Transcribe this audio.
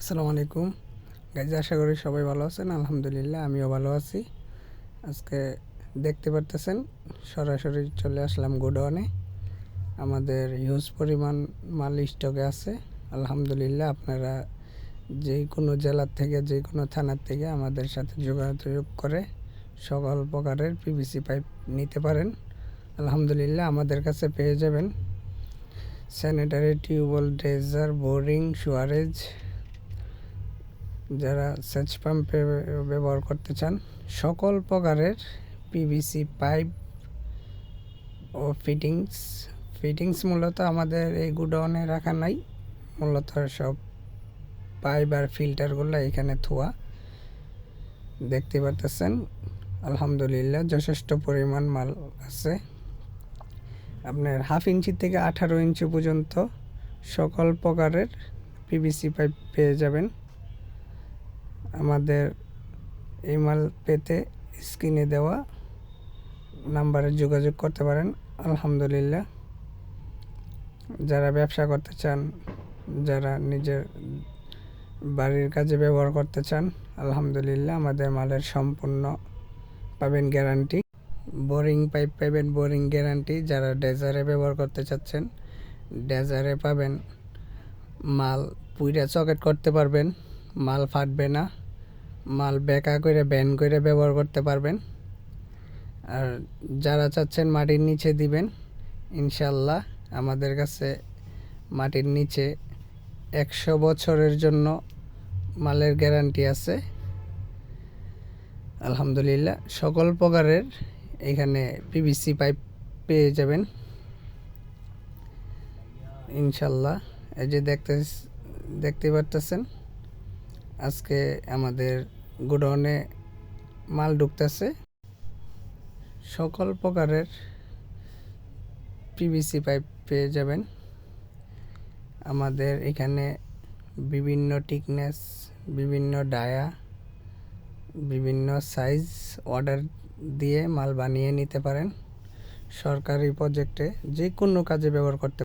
আসসালামু আলাইকুম। গাইজ আশা করি সবাই ভালো আছেন। আলহামদুলিল্লাহ, আমিও ভালো আছি। আজকে দেখতে পারতেছেন, সরাসরি চলে আসলাম গোডাউনে। আমাদের হিউজ পরিমাণ মাল স্টকে আছে। আলহামদুলিল্লাহ, আপনারা যে কোনো জেলার থেকে যে কোনো থানার থেকে আমাদের সাথে যোগাযোগ করে সকল প্রকারের পিভিসি পাইপ নিতে পারেন। আলহামদুলিল্লাহ, আমাদের কাছে পেয়ে যাবেন। Sanitary tubewell dredger boring sewerage যারা সেচ পাম্পে ব্যবহার করতে চান, সকল প্রকারের পিভিসি পাইপ ও ফিটিংস ফিটিংস মূলত আমাদের এই গুডাউনে রাখা নাই। মূলত সব পাইপ আর ফিল্টারগুলো এখানে থোয়া। দেখতে পারতেছেন, আলহামদুলিল্লাহ যথেষ্ট পরিমাণ মাল আছে। আপনার হাফ ইঞ্চি থেকে আঠারো ইঞ্চি পর্যন্ত সকল প্রকারের পিভিসি পাইপ পেয়ে যাবেন। আমাদের এই মাল পেতে স্ক্রিনে দেওয়া নাম্বারে যোগাযোগ করতে পারেন। আলহামদুলিল্লাহ। যারা ব্যবসা করতে চান, যারা নিজের বাড়ির কাজে ব্যবহার করতে চান, আলহামদুলিল্লাহ আমাদের মালের সম্পূর্ণ পাবেন গ্যারান্টি বোরিং পাইপ পাবেন বোরিং গ্যারান্টি যারা ডেজারে ব্যবহার করতে চাচ্ছেন, ডেজারে পাবেন। মাল পুইরা চকেট করতে পারবেন। মাল ফাটবে না। মাল বেকা করে ব্যান করে ব্যবহার করতে পারবেন। আর যারা চাচ্ছেন মাটির নিচে দিবেন ইনশাল্লাহ আমাদের কাছে মাটির নিচে একশো বছরের জন্য মালের গ্যারান্টি আছে। আলহামদুলিল্লাহ, সকল প্রকারের এখানে পিভিসি পাইপ পেয়ে যাবেন। ইনশাল্লাহ এই যে দেখতে দেখতে পারতেছেন? আজকে আমাদের গোডাউনে মাল ঢুকতেছে। সকল প্রকারের পিভিসি পাইপ পেয়ে যাবেন। আমাদের এখানে বিভিন্ন টিকনেস বিভিন্ন ডায়া বিভিন্ন সাইজ অর্ডার দিয়ে মাল বানিয়ে নিতে পারেন। সরকারি প্রজেক্টে যে কোনো কাজে ব্যবহার করতে